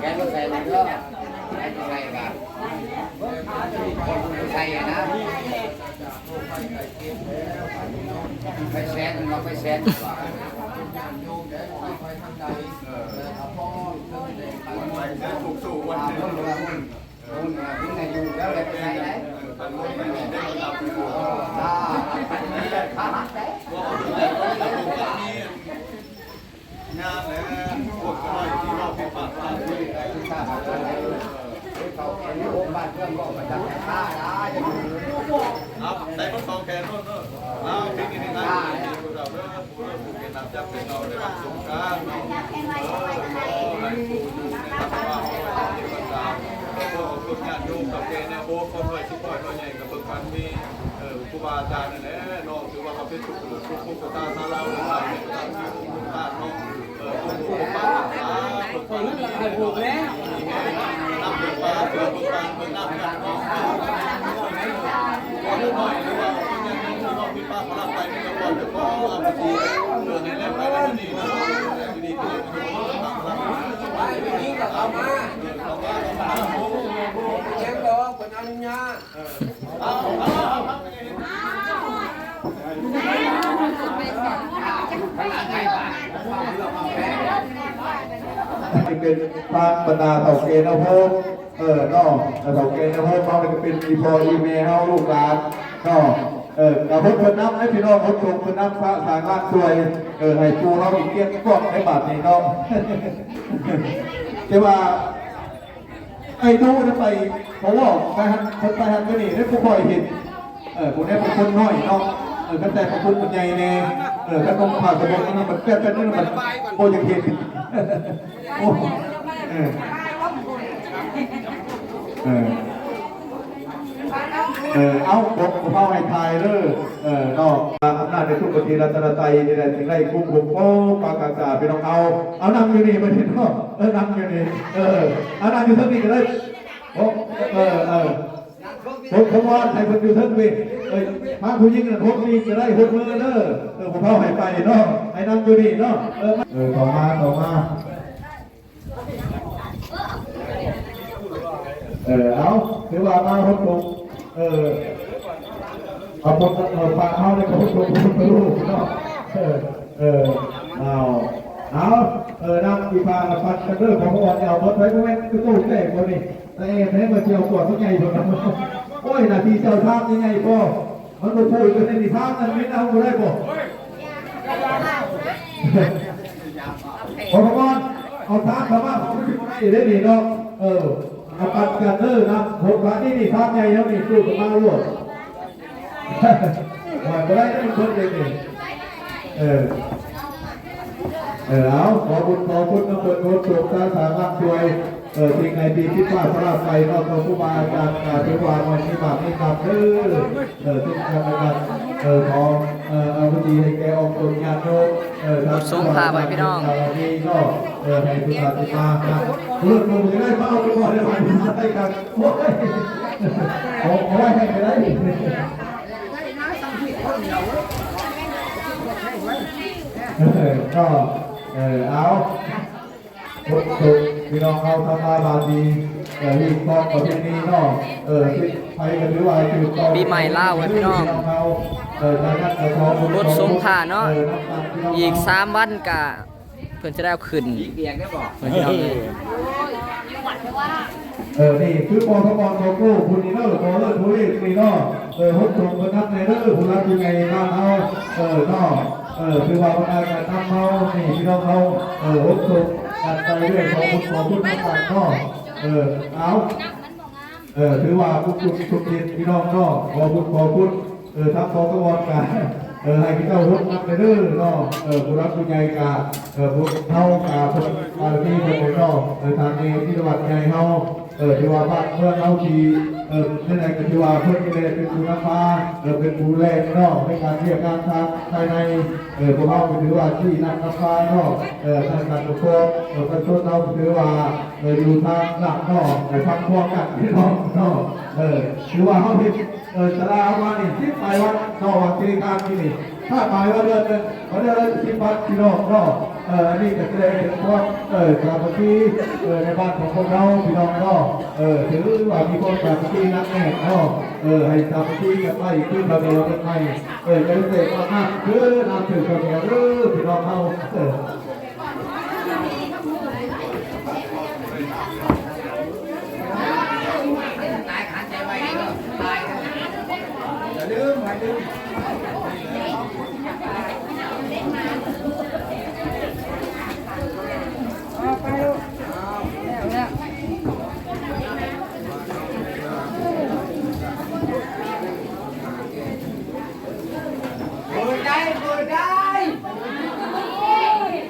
แกก็ใส่มันก็ใส่ก็ใส่กันคนใส่อะนะไปแซนเราไป ไปปากปากเขาเห็นโรงบ้านเพื่อนก็มาจับข้าได้จะอยู่เอาใส่มันสองแขนเนอะเอาทิ้งนี่นี่นะพวกเราเนอะพวกเราผูกเกณฑ์นับจับเป็นเราในวันสงกรานต์เนาะเออหลายผู้นะครับว่าที่วันดาวพวกฝึกงานโยมกับเกณฑ์เนี่ยโบกคนหน่อยชิบหน่อยหน่อยใหญ่กับเบิกฟันมีเออครูบาอาจารย์นั่นแหละเนาะถือว่าเขาเป็นทุกข์ทุกข์ทุกข์ตาตาเราเราเนี่ยตามที่ทุกท่านเนาะเออ ทุกข์ทุกข์บ้านตาฝึกฟันมีผูกแล้วนับเบิกฟ้าเสือเบิกฟันเบิกนับกันเนาะ ก่อนหน่อยหรือว่าเนี่ยที่ว่าพี่ป้าเขารับไปนี่ก็ก่อนจะก็เอาไปทีเออให้แล้วไปแล้วนี่นะแต่ที่นี่คือมันจะต้องรับไปไม่ยิงกับเขามาเขามาเขามาโอ้โห แจ้งดอกเป็นอนุญาต เอาเอาเอา เป็นทางบรรดาเต่าเกณฑ์เอาโฮมเออนอกเต่าเกณฑ์เอาโฮมเขาก็เป็นอีพออีเมลเฮาลูกหลานนอกเออกระพุทธน้ำให้พี่น้องพุทธงพุทธน้ำพระสางานช่วยเออให้ปูเราอีกเกี้ยงก้อนให้บาทนี้เนาะแต่ว่าไอ้ดูนั่นไปเพราะว่าไปหันคนไปหันก็นี่ได้ผู้คอยเห็นเออผู้นี้เป็นคนน้อยเนาะ ออกันแต่พระคุณมันใหญ่แน่เออกันต้องผ่านสมองนั้นมันแป๊บแป๊บนี่มันโปรยังเห็นโอ้เออเออเออเอาบอกเข้าให้ทายเด้อเออนอกอำนาจในทุกประเทศรัตนไตยนี่แหละถึงได้คุ้มคุ้มโอ้ปากกาศาไปน้องเอา เอานั่งอยู่นี่มาเห็นเนาะเออนั่งอยู่นี่เออเอานั่งอยู่ทั้งนี้ก็ได้โอ้เออเออผมผมว่าใครคนอยู่ทั้งปี เอ้ยมาผู้หญิงน่ะพวกนี้จะได้หกมือเด้อเออผมเข้าให้ไปเนาะให้นั่งอยู่นี่เนาะเออเออต่อมาต่อมาเออเอาถือว่ามาหดลงเออเอาปนเอาปากเอาในกระพุ้งกระพุ้งลูกเนาะเออเออเอาเอาเออนั่งอีพาปัดกันเด้อของอ่อนเอาหมดไว้ก็แม่นคือตู้แตกคนนี้แต่เอ็มให้มาเจียวกวดเขาใหญ่คนนั้น โอ้ยนาทีเจ้าทางยังไงพ่อมันมาพูดกันในนิทานนั้นไม่เอาได้บ่ขอพระบอลเอาทางเขาว่าเขาไม่ได้ได้ดีเนาะเออเอาปัดกันเด้อนะหกพระนี่นี่ทางใหญ่แล้วนี่ตู้กับมาลวดว่าจะได้ได้คนเดียวนี่เออเออเอาขอบุญขอคุณน้ำบุญโน้ตสุขตาสามารถช่วย เออสิ่งในปีที่ว่าพระราไปนอกจากผู้บาอาจารย์อาทิวานวันนี้บาปนี้บาปเด้อเออทุกการกันเออของเออเอาพอดีให้แกออกตนญาติโยมเออทางส่งข่าวไปพี่น้องนี่ก็เออให้ผู้บาติมาครับเพื่อนผมจะได้มาเอาไปก่อนได้ไหมได้กันโอ้ยขอขอให้ไปได้ก็เออเอาทุกทุก พี่น้องเขาทำมาบาดีเออที่กองประเพณีเนาะเออที่ไปกันหรือว่าจุดกองปีใหม่ลาวไว้พี่น้องเขาเออทางนั้นก็ขอบุญรถทรงผ่านเนาะออน้ำตาลพี่น้งอีกสามวันกะเพื่อนจะได้เอาขึ้นเบียงได้บอกเพื่อนพี่น้องเลยเออ นี่คือปอทบโลโก้คุณนี่เนอร์ปอเลอร์ทุเรศนี่เนาะเออฮุบตรงกันนับในเนอร์คุณรับยังไงบ้างเอาเออเนาะเออคือว่าการการทำเขานี่พี่น้องเขาเออฮุบตรง กัดไปเรื่อยของคุณของคุณต่างๆเนาะเออเอาเออถือว่าทุกทุกทุกทีพี่น้องเนาะขอบุญขอคุณเออทั้งขอกวอนกันเออให้พี่เจ้าพุทธนำไปเด้อเนาะเออผู้รักผู้ใหญ่กาเออผู้เท่ากาผู้บารมีเพิ่นเนาะเออทางนี้ที่จังหวัดใหญ่เฮา เออที่ว่าบ้านเมื่อเฮาทีเออนั่นแหละก็ที่ว่าเพิ่อนก็ได้เป็นผู้นำมาเออเป็นผู้แลนเนาะในการเรียกการทางภายในเออพวกเฮาถือว่าที่นักนำพานาะเออทางการปกครองเออประชาชนเฮาถือว่าเอออยู่ทางหลักนาะในฟังพวกกันพี่น้องนาะเออถือว่าเฮาเฮ็ดเออสลาว่านี่ที่ไปวัดนาะวัดที่การที่นี่ถ้าหมายว่าเดือนหนึงวันเดือนละสิบพันพี่น้องนออ อันนี้ก็แสดงถึงความเออสามัคคีเออในบ้านของพวกเราพี่น้องเนาะเออถือว่ามีความสามัคคีนักแน่เนาะเออให้สามัคคีกันไปขึ้นมาเดียวกันไปเออจะเสกว่าน้ำคือน้ำถือกันเนี่ยเออพี่น้องเราเออลืมอย่าลืม เปิดได้เปิดได้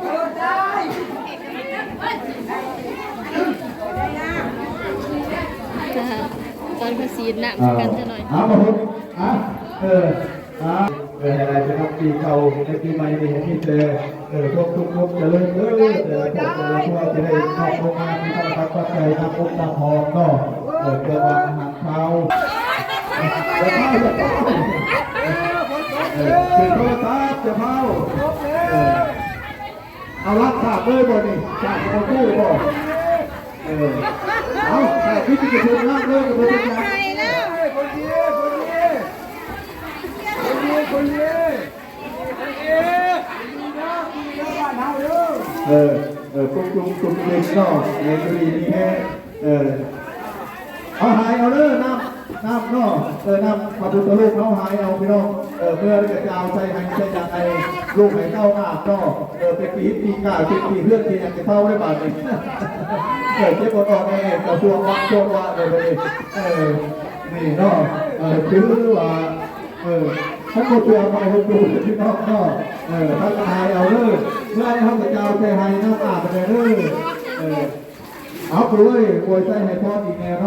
เปิดได้ ต อนเขาซีดหนักอ่ากันจะหน่อยเอามาพูดอะเอออะเอออะไรจะนับปีเก่าในปีใหม่นี้ให้พี่เจอเออทุกทุกทุกจะเลิกเออเออพวกเออพวกจะได้เข้าโรงงานที่ต้องทักปัจจัยทำปุ๊บทำหอมเนาะเออเกี่ยวกับอาหารเช้าจะเข้าจะเข้าเออคือโทรศัพท์จะเข้าเออเอารักษาเลยบ่นี่จากคนกู้บ่ เออเอาแต่พี่จะพูดรักเลยก็เป็นยังไงคนดีคนดีคนดีคนดีคนดีดีนะดีนะบ้านเฮาเด้อเออเออกุ๊กกุ๊กกุ๊กเล็กเนาะเออก็ดีนี่แค่เออเอาหายเอาเด้อน้ำน้ำเนาะเออน้ำพระพุทธรูปเอาหายเอาพี่น้องเออเพื่อที่จะเอาใจให้ใจยังไงลูกให้เข้าอาบเนาะเออเป็นปีปีกาเป็นปีเพื่อนที่อยากจะเข้าได้บาทนึง เออเจ็บปวดออกเองกระทรวงวัดช่วงว่าเลยไปเออนี่เนาะเออคือว่าเออถ้าคนตัวมาคนดูพี่นองเนาะเออถ้าตายเอาเลยเพื่อให้เขาจะเอาใจให้น้ำอาบไปเลยเออเอาไปเลยอวยใจให้พ่ออีกแน่ร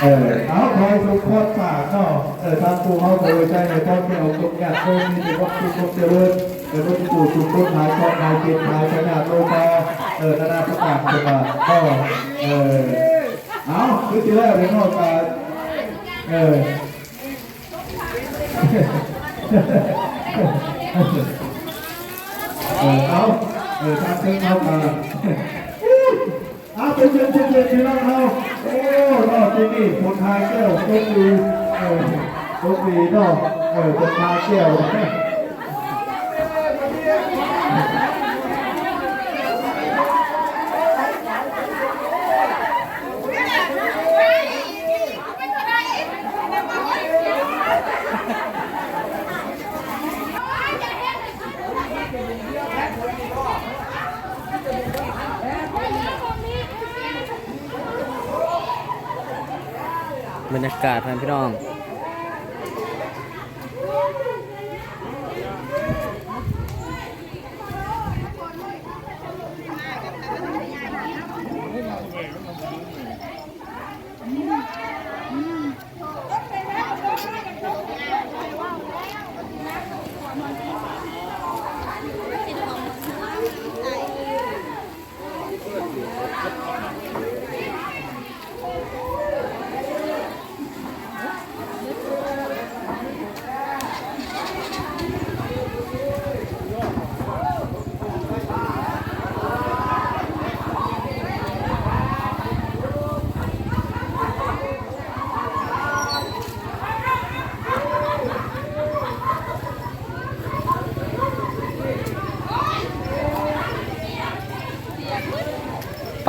เออเอาคอยทุกคนฝากเนาะเออทางครูเขาอวยใจให้พ่อที่เอาทุกอย่างโตมีแต่ว่าทุกคนเจริญเออทุกผู้ทุกคนหายครอบหายเจ็บหายชนะโลกาเออนานาประกาศจังหวัดก็เออเอาคือที่แรกเป็นนอกการเออเออเอาเออทางเส้นเอามา อาเป็นเช่นเช่นเชิญพี่น้องเอาโอ้รอดที่นี่คนทายแก้วโชคดีเออโชคดีเนาะเออคนทายแก้ว รรยากาศครับพี่น้อง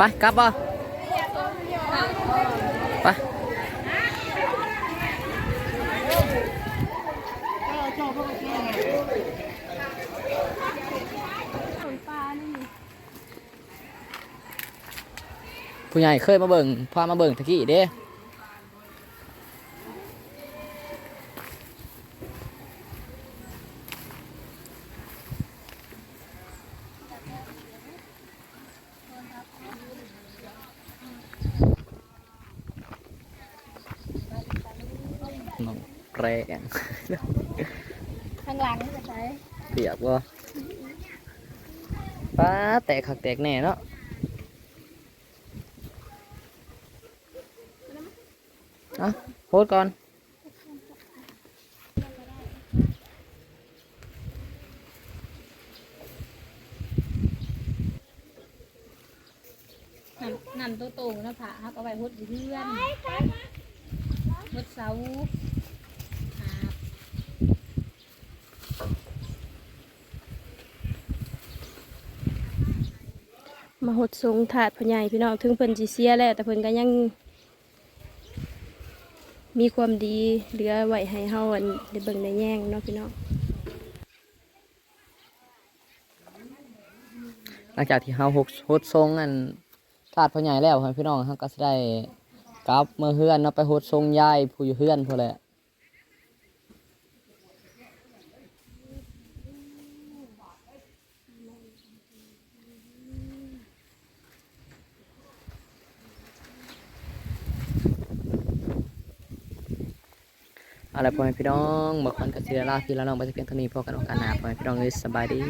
ไปกลับบ่ไปผู้ใหญ่เคยมาเบิ่งพามาเบิ่งตะกี้เด้ แรงข้างหลังจะใช้เปียกบ่ป้าแตกขักแตกแน่เนาะเอะโพสต์ก่อนนั่นนั่นโตโตๆนะผาฮักเอาไว้หดอยู่เพื่อนหดเสาหาบ มาหดสูงถาดพ่อใหญ่พี่น้องถึงเพิ่นสิเสียแล้ว แต่เพิ่นก็ยัง มีความดีเหลือไว้ให้เฮาอันได้เบิ่งได้แย่งเนาะพี่น้องหลังจากที่เฮาหกโฮดทรงอันทาดพ่อใหญ่แล้วครับพี่น้องเฮาก็สิได้กลับมื่อเฮือนเนาะไปโฮดทรงยายผู้อยู่เฮือนพุ่นแหละ อะไรพ่อแม่พี่น้องบางคนก็เสียลาพี่แล้วน้องไปเพียงเท่านี้พอกันโอกาสหน้าพ่อแม่พี่น้องเลยสบายดี